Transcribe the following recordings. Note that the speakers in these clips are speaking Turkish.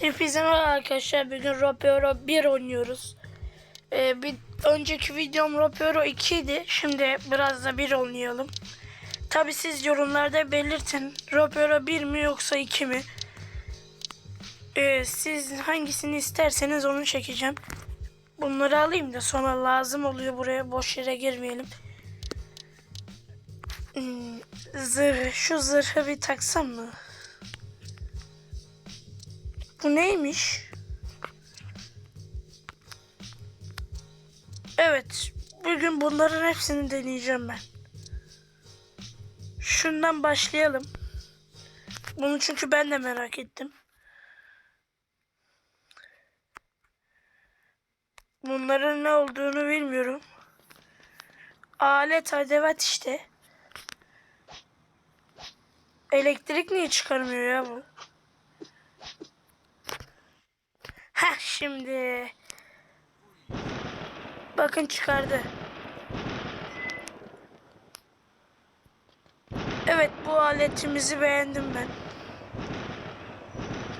Hepinize merhaba arkadaşlar. Bugün Ropeoro 1 oynuyoruz. Ee, bir önceki videom Ropeoro 2 idi. Şimdi biraz da 1 oynayalım. Tabi siz yorumlarda belirtin. Ropeoro 1 mi yoksa 2 mi? Ee, siz hangisini isterseniz onu çekeceğim. Bunları alayım da sonra lazım oluyor buraya. Boş yere girmeyelim. Hmm, zırh, şu zırhı bir taksam mı? Bu neymiş? Evet. Bugün bunların hepsini deneyeceğim ben. Şundan başlayalım. Bunu çünkü ben de merak ettim. Bunların ne olduğunu bilmiyorum. Alet adevat işte. Elektrik niye çıkarmıyor ya bu? Heh şimdi. Bakın çıkardı. Evet bu aletimizi beğendim ben.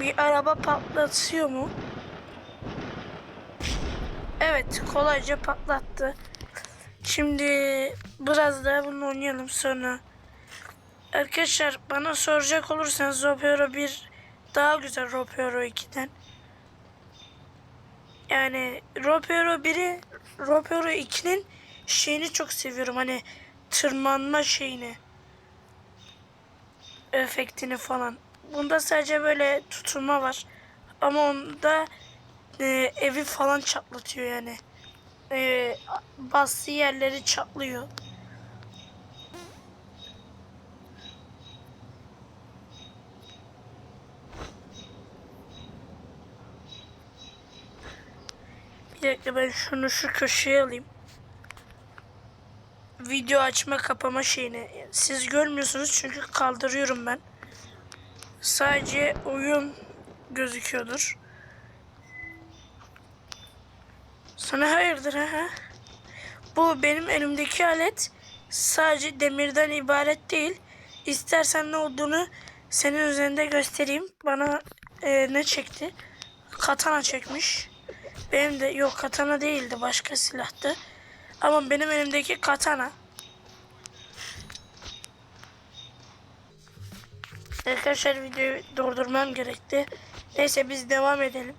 Bir araba patlatıyor mu? Evet kolayca patlattı. Şimdi biraz daha bunu oynayalım sonra. Arkadaşlar bana soracak olursanız Ropero 1 daha güzel Ropero 2'den. Yani Ropero 1'i Ropero 2'nin şeyini çok seviyorum. Hani tırmanma şeyini. Efektini falan. Bunda sadece böyle tutulma var. Ama onda e, evi falan çatlatıyor yani. E, bastığı yerleri çatlıyor. Dakika ben şunu şu köşeye alayım. Video açma kapama şeyini. Siz görmüyorsunuz çünkü kaldırıyorum ben. Sadece oyun gözüküyordur. Sana hayırdır ha? Bu benim elimdeki alet sadece demirden ibaret değil. İstersen ne olduğunu senin üzerinde göstereyim. Bana e, ne çekti? Katana çekmiş. Benim de yok katana değildi başka silahtı. Ama benim elimdeki katana. Arkadaşlar videoyu durdurmam gerekti. Neyse biz devam edelim.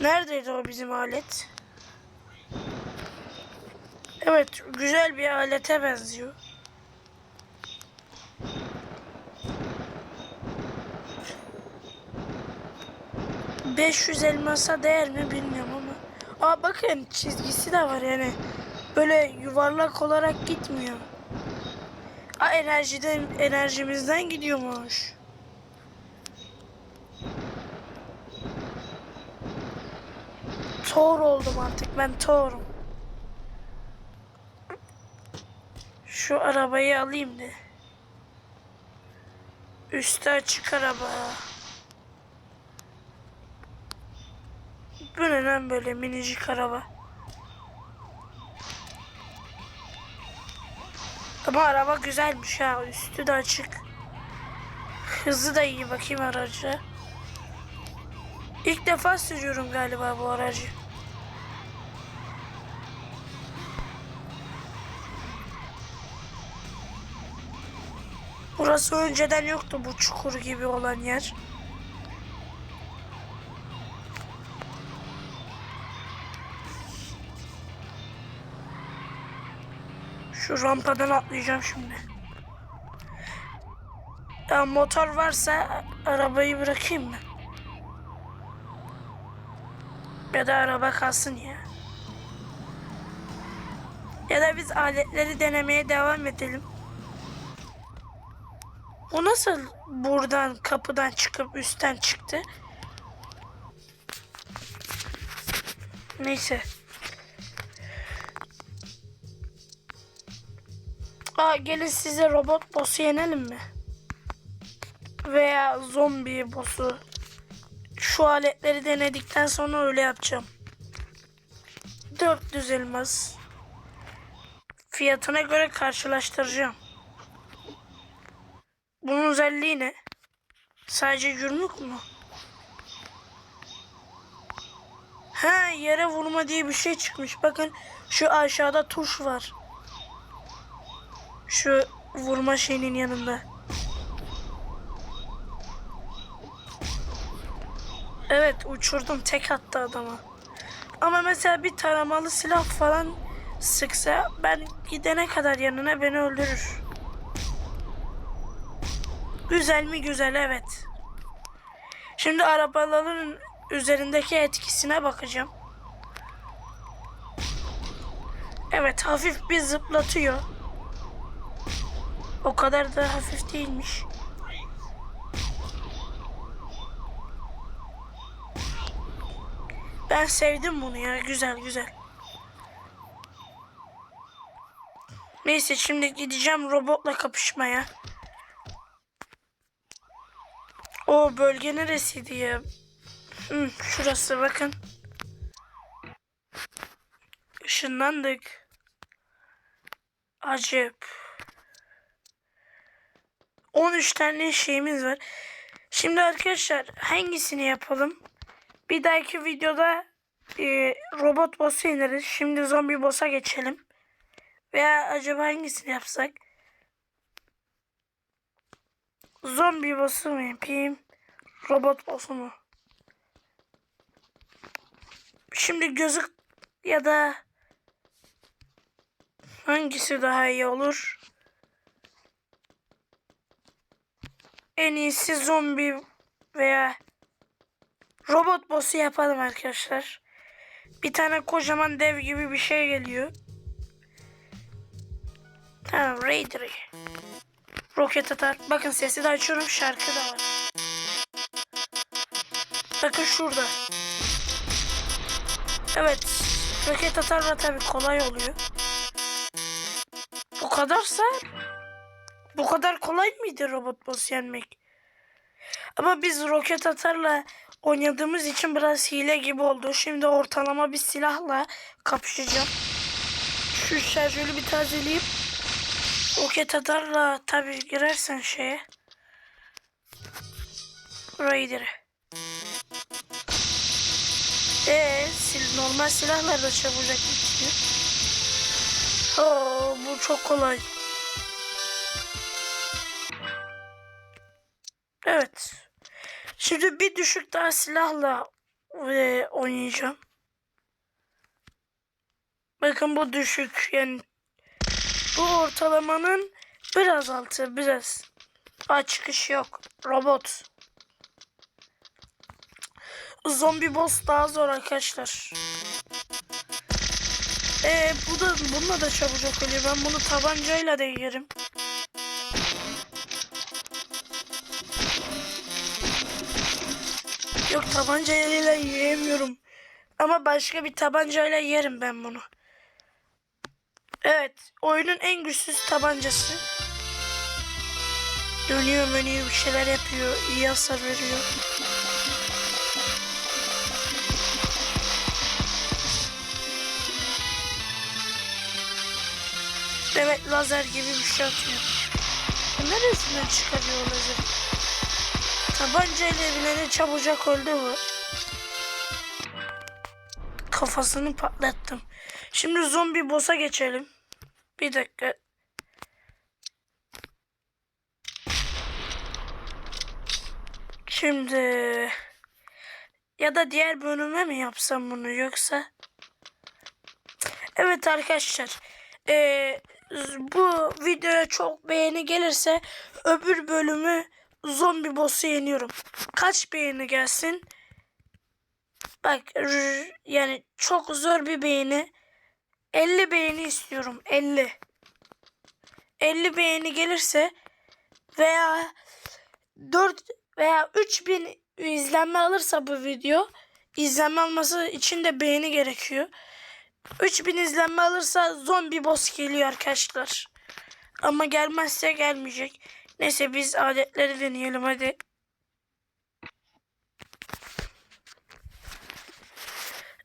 Neredeydi o bizim alet? Evet güzel bir alete benziyor. ...500 elmasa değer mi bilmiyorum. Aa bakın çizgisi de var yani. Böyle yuvarlak olarak gitmiyor. Aa enerjiden enerjimizden gidiyormuş. Thor oldum artık ben Thor'um. Şu arabayı alayım da. Üstü açık araba. Bu ne lan böyle minicik araba. Ama araba güzelmiş ha. Üstü de açık. Hızı da iyi bakayım araca. İlk defa sürüyorum galiba bu aracı. Burası önceden yoktu bu çukur gibi olan yer. Şu rampadan atlayacağım şimdi. Ya motor varsa arabayı bırakayım mı? Ya da araba kalsın ya. Ya da biz aletleri denemeye devam edelim. O nasıl buradan kapıdan çıkıp üstten çıktı? Neyse. Aa, gelin size robot boss'u yenelim mi? Veya zombi boss'u. Şu aletleri denedikten sonra öyle yapacağım. 400 elmas. Fiyatına göre karşılaştıracağım. Bunun özelliği ne? Sadece yumruk mu? Ha yere vurma diye bir şey çıkmış. Bakın şu aşağıda tuş var. Şu vurma şeyinin yanında. Evet uçurdum tek attı adama. Ama mesela bir taramalı silah falan sıksa ben gidene kadar yanına beni öldürür. Güzel mi güzel evet. Şimdi arabaların üzerindeki etkisine bakacağım. Evet hafif bir zıplatıyor. O kadar da hafif değilmiş. Ben sevdim bunu ya. Güzel güzel. Neyse şimdi gideceğim robotla kapışmaya. O bölge neresiydi ya? Hı, şurası bakın. Işınlandık. Acayip. 13 tane şeyimiz var. Şimdi arkadaşlar hangisini yapalım? Bir dahaki videoda e, robot boss'u ineriz. Şimdi zombi boss'a geçelim. Veya acaba hangisini yapsak? Zombi boss'u mu yapayım? Robot boss'u mu? Şimdi gözük ya da hangisi daha iyi olur? En iyisi zombi veya robot boss'u yapalım arkadaşlar. Bir tane kocaman dev gibi bir şey geliyor. Tamam Raider. Roket atar. Bakın sesi de açıyorum şarkı da var. Bakın şurada. Evet. Roket atarla tabii kolay oluyor. Bu kadarsa bu kadar kolay mıydı robot boss yenmek? Ama biz roket atarla oynadığımız için biraz hile gibi oldu. Şimdi ortalama bir silahla kapışacağım. Şu şarjörü bir tazeleyip roket atarla tabii girersen şeye Raider'e. Eee sil normal silahlar da çabucak bitiyor. Oo, bu çok kolay. Evet. Şimdi bir düşük daha silahla e, oynayacağım. Bakın bu düşük yani bu ortalamanın biraz altı biraz. Aa, çıkış yok. Robot. Zombi boss daha zor arkadaşlar. Ee, bu da bununla da çabucak ölüyor. Ben bunu tabancayla da. Yok tabancayla yiyemiyorum. Ama başka bir tabancayla yerim ben bunu. Evet, oyunun en güçsüz tabancası. Dönüyor dönüyor bir şeyler yapıyor. iyi hasar veriyor. Evet lazer gibi bir şey atıyor. Neresinden çıkarıyor o lazeri? Tabancayla bileni çabucak öldü bu. Kafasını patlattım. Şimdi zombi boss'a geçelim. Bir dakika. Şimdi ya da diğer bölüme mi yapsam bunu yoksa? Evet arkadaşlar. Ee, bu videoya çok beğeni gelirse öbür bölümü zombi boss'u yeniyorum. Kaç beğeni gelsin? Bak yani çok zor bir beğeni. 50 beğeni istiyorum. 50. 50 beğeni gelirse veya 4 veya 3000 izlenme alırsa bu video izlenme alması için de beğeni gerekiyor. 3000 izlenme alırsa zombi boss geliyor arkadaşlar. Ama gelmezse gelmeyecek. Neyse biz adetleri deneyelim hadi.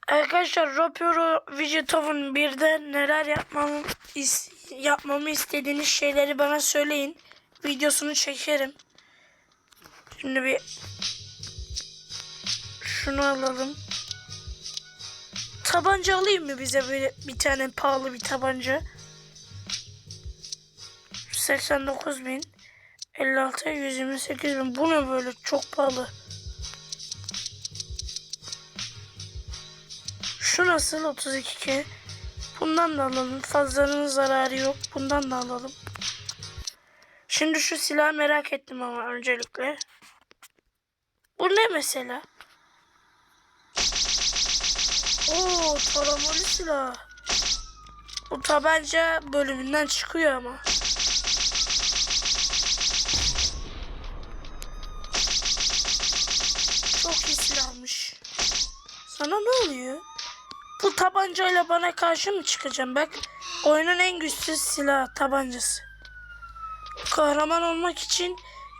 Arkadaşlar Ropero Vigetov'un birde neler yapmamı, is, yapmamı istediğiniz şeyleri bana söyleyin. Videosunu çekerim. Şimdi bir şunu alalım. tabanca alayım mı bize böyle bir tane pahalı bir tabanca? 89 bin. 56 128 bin. Bu ne böyle çok pahalı. Şu nasıl 32 k Bundan da alalım. Fazlanın zararı yok. Bundan da alalım. Şimdi şu silahı merak ettim ama öncelikle. Bu ne mesela? Oo taramalı silah. Bu tabanca bölümünden çıkıyor ama. Sana ne oluyor? Bu tabancayla bana karşı mı çıkacağım? Bak oyunun en güçsüz silah tabancası. Kahraman olmak için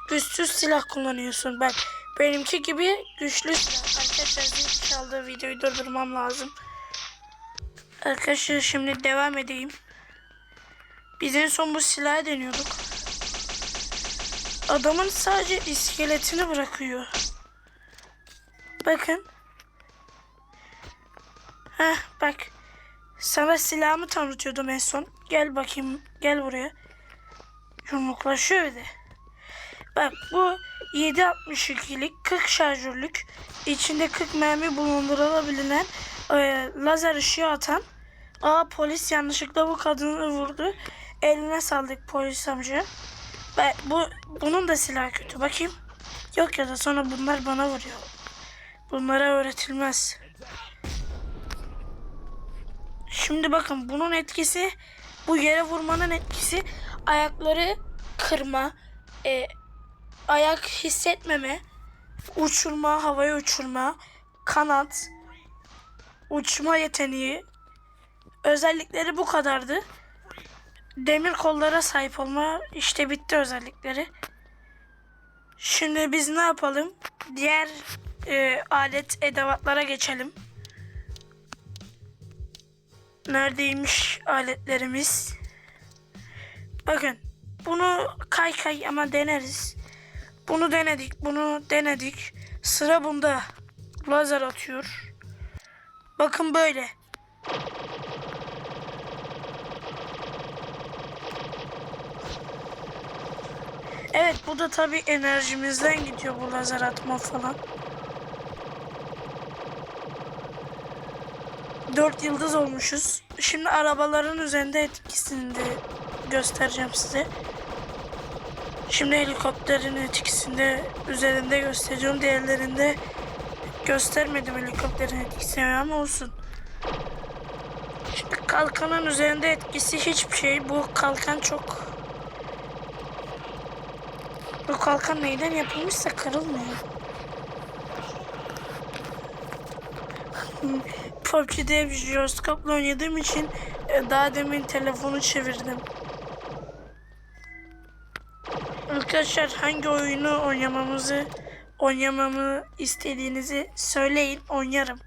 güçsüz silah kullanıyorsun. Bak benimki gibi güçlü silah. Arkadaşlar zil çaldığı videoyu durdurmam lazım. Arkadaşlar şimdi devam edeyim. Biz en son bu silahı deniyorduk. Adamın sadece iskeletini bırakıyor. Bakın. Heh bak. Sana silahımı tanıtıyordum en son. Gel bakayım. Gel buraya. Yumruklaşıyor bir de. Bak bu 7.62'lik 40 şarjörlük içinde 40 mermi bulundurulabilen e, lazer ışığı atan Aa polis yanlışlıkla bu kadını vurdu. Eline saldık polis amca. Ben, bu bunun da silahı kötü. Bakayım. Yok ya da sonra bunlar bana vuruyor. Bunlara öğretilmez. Şimdi bakın bunun etkisi bu yere vurmanın etkisi ayakları kırma, e, ayak hissetmeme, uçurma, havaya uçurma, kanat, uçma yeteneği. Özellikleri bu kadardı. Demir kollara sahip olma işte bitti özellikleri. Şimdi biz ne yapalım? Diğer e, alet edevatlara geçelim. Neredeymiş aletlerimiz? Bakın bunu kay kay ama deneriz. Bunu denedik, bunu denedik. Sıra bunda. Lazer atıyor. Bakın böyle. Evet bu da tabii enerjimizden gidiyor bu lazer atma falan. Dört yıldız olmuşuz. Şimdi arabaların üzerinde etkisini de göstereceğim size. Şimdi helikopterin etkisinde üzerinde gösteriyorum. Diğerlerinde göstermedim helikopterin etkisini ama olsun. Şimdi kalkanın üzerinde etkisi hiçbir şey. Bu kalkan çok bu kalkan neyden yapılmışsa kırılmıyor. PUBG'de jiroskopla oynadığım için e, daha demin telefonu çevirdim. Arkadaşlar hangi oyunu oynamamızı oynamamı istediğinizi söyleyin oynarım.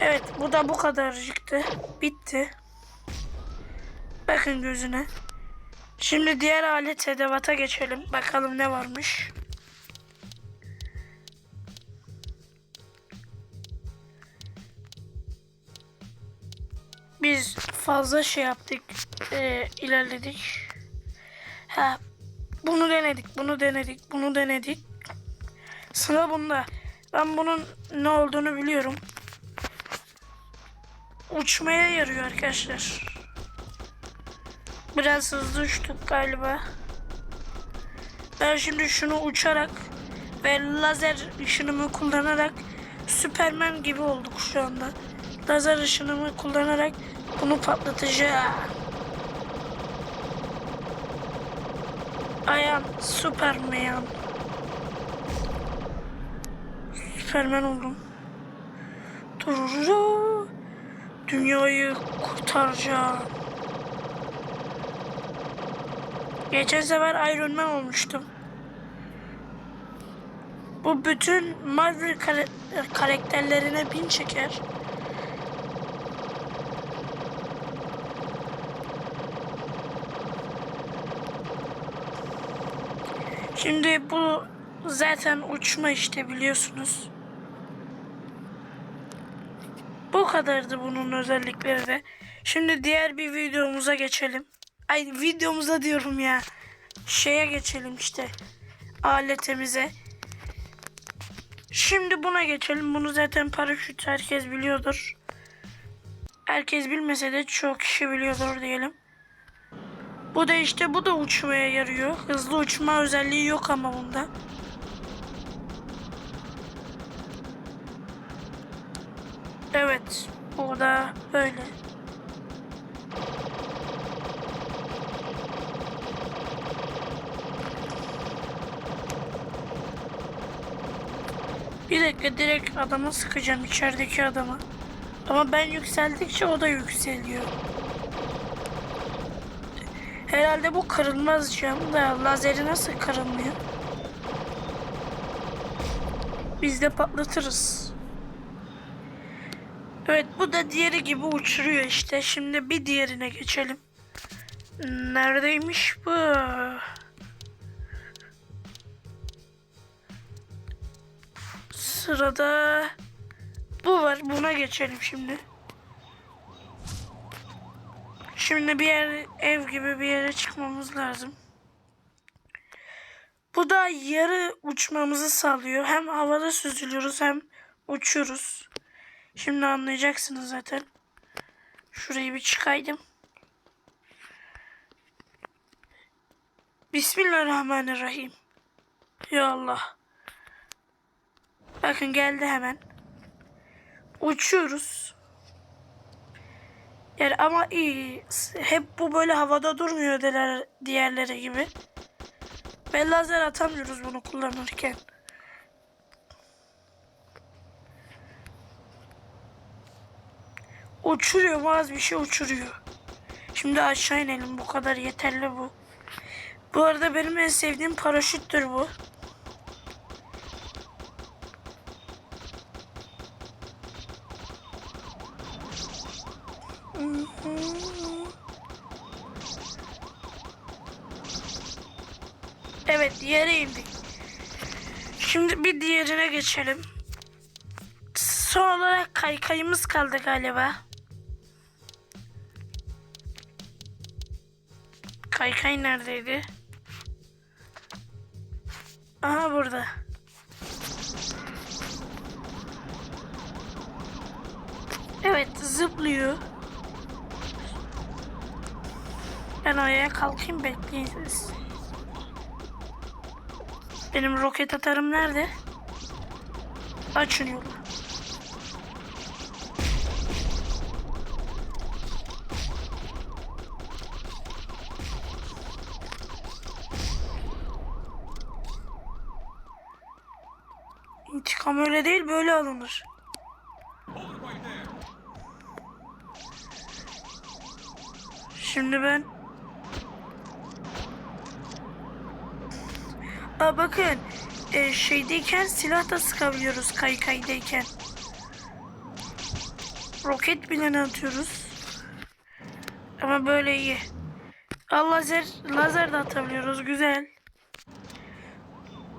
Evet bu da bu kadarcıktı. Bitti. Bakın gözüne. Şimdi diğer alet edevata geçelim. Bakalım ne varmış. Biz fazla şey yaptık. e, ilerledik. Ha, bunu denedik, bunu denedik, bunu denedik. Sıra bunda. Ben bunun ne olduğunu biliyorum. Uçmaya yarıyor arkadaşlar. Biraz hızlı uçtuk galiba. Ben şimdi şunu uçarak ve lazer ışınımı kullanarak Süpermen gibi olduk şu anda. Lazer ışınımı kullanarak bunu patlatacağım. Am Superman. Süpermen oldum. Dururu. Dünyayı kurtaracağım. Geçen sefer Iron Man olmuştum. Bu bütün Marvel karakterlerine bin çeker. Şimdi bu zaten uçma işte biliyorsunuz. Bu kadardı bunun özellikleri de. Şimdi diğer bir videomuza geçelim. Ay videomuza diyorum ya. Şeye geçelim işte. Aletimize. Şimdi buna geçelim. Bunu zaten paraşüt herkes biliyordur. Herkes bilmese de çok kişi biliyordur diyelim. Bu da işte bu da uçmaya yarıyor. Hızlı uçma özelliği yok ama bunda. Evet. O da böyle. Bir dakika direkt adama sıkacağım içerideki adama. Ama ben yükseldikçe o da yükseliyor. Herhalde bu kırılmaz cam da lazeri nasıl kırılmıyor? Biz de patlatırız. Evet bu da diğeri gibi uçuruyor işte. Şimdi bir diğerine geçelim. Neredeymiş bu? Sırada bu var. Buna geçelim şimdi. Şimdi bir yer ev gibi bir yere çıkmamız lazım. Bu da yarı uçmamızı sağlıyor. Hem havada süzülüyoruz hem uçuyoruz. Şimdi anlayacaksınız zaten. Şurayı bir çıkaydım. Bismillahirrahmanirrahim. Ya Allah. Bakın geldi hemen. Uçuyoruz. Yani ama iyi. Hep bu böyle havada durmuyor diğer, diğerleri gibi. Ve lazer atamıyoruz bunu kullanırken. Uçuruyor az bir şey uçuruyor. Şimdi aşağı inelim bu kadar yeterli bu. Bu arada benim en sevdiğim paraşüttür bu. Şimdi diğerine geçelim. Son olarak kaykayımız kaldı galiba. Kaykay neredeydi? Aha burada. Evet zıplıyor. Ben ayağa kalkayım bekleyin. Benim roket atarım nerede? Açın. İntikam öyle değil böyle alınır. Şimdi ben Aa, bakın e, şeydeyken silah da sıkabiliyoruz kaykaydayken. Roket bile atıyoruz. Ama böyle iyi. Aa, lazer, lazer de atabiliyoruz güzel.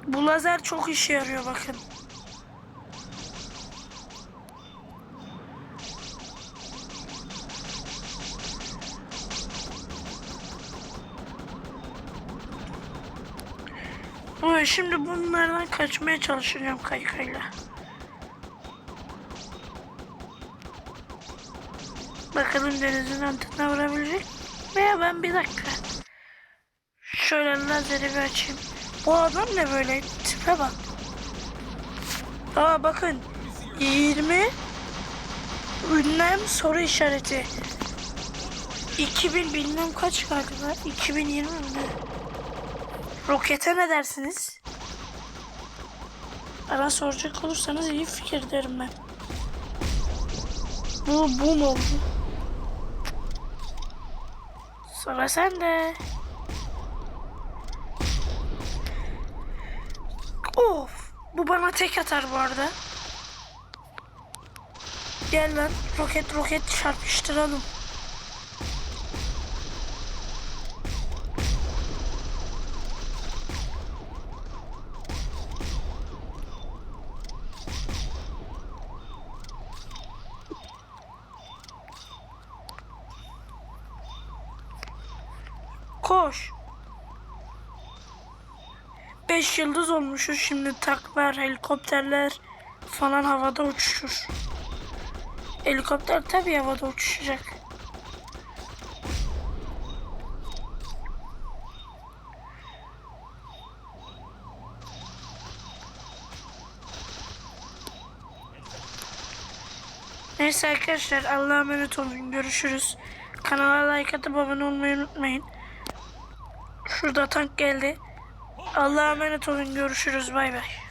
Bu lazer çok işe yarıyor bakın. Bu şimdi bunlardan kaçmaya çalışacağım kaykayla. Bakalım denizin altına vurabilecek. Veya ben bir dakika. Şöyle lazeri bir açayım. Bu adam ne böyle? Tipe bak. Aa bakın. 20 ünlem soru işareti. 2000 bilmem kaç galiba. 2020 mi? Rokete ne dersiniz? Bana soracak olursanız iyi fikir derim ben. Bu bu mu oldu? Sıra sende. Of. Bu bana tek atar bu arada. Gel lan roket roket çarpıştıralım. Koş. 5 yıldız olmuşuz şimdi taklar, helikopterler falan havada uçuşur. Helikopter tabii havada uçuşacak. Neyse arkadaşlar Allah'a emanet olun. Görüşürüz. Kanala like atıp abone olmayı unutmayın. Şurada tank geldi. Allah'a emanet olun. Görüşürüz. Bay bay.